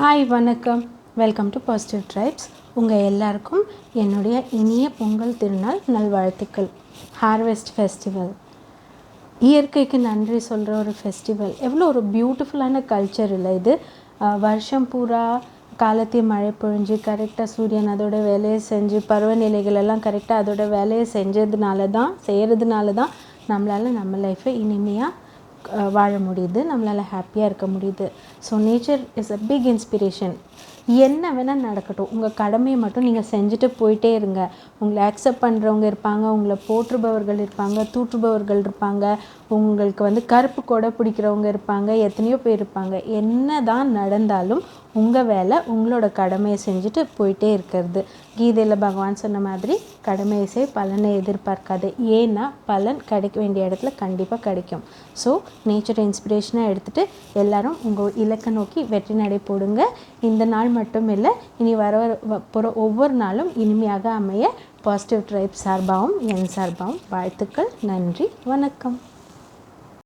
Hi வணக்கம். Welcome to positive tribes உங்கள் எல்லாருக்கும் என்னுடைய இனிய பொங்கல் திருநாள் நல்வாழ்த்துக்கள். ஹார்வெஸ்ட் ஃபெஸ்டிவல் இயற்கைக்கு நன்றி சொல்கிற ஒரு ஃபெஸ்டிவல் எவ்வளோ ஒரு பியூட்டிஃபுல்லான கல்ச்சர் இல்லை இது. வருஷம் பூரா காலத்தையும் மழை பொழிஞ்சு கரெக்டாக சூரியன் அதோட வேலையை செஞ்சு பருவநிலைகள் எல்லாம் கரெக்டாக அதோட வேலையை செஞ்சதுனால தான் செய்கிறதுனால தான் நம்மளால் நம்ம லைஃப்பை இனிமையாக வாழ முடியுது நம்மளால் ஹாப்பியாக இருக்க முடியுது. So nature is a big inspiration என்ன வேணால் நடக்கட்டும். உங்கள் கடமையை மட்டும் நீங்கள் செஞ்சுட்டு போயிட்டே இருங்க. உங்களை அக்செப்ட் பண்ணுறவங்க இருப்பாங்க உங்களை போற்றுபவர்கள் இருப்பாங்க தூற்றுபவர்கள் இருப்பாங்க உங்களுக்கு வந்து கருப்பு கொடை பிடிக்கிறவங்க இருப்பாங்க எத்தனையோ பேர் இருப்பாங்க. என்ன தான் நடந்தாலும் உங்கள் வேலை உங்களோட கடமையை செஞ்சுட்டு போயிட்டே இருக்கிறது. கீதையில் பகவான் சொன்ன மாதிரி கடமையை செய் பலனை எதிர்பார்க்காது. ஏன்னா பலன் கிடைக்க வேண்டிய இடத்துல கண்டிப்பாக கிடைக்கும். ஸோ நேச்சரை இன்ஸ்பிரேஷனாக எடுத்துகிட்டு எல்லோரும் உங்கள் இலக்கை நோக்கி வெற்றி நடை போடுங்க. இந்த நாள் மட்டும் இல்லை இனி வர வர- போகிற ஒவ்வொரு நாளும் இனிமையாக அமைய பாசிட்டிவ் ட்ரைப் சார்பாகவும் என் சார்பாகவும் வாழ்த்துக்கள் நன்றி வணக்கம்.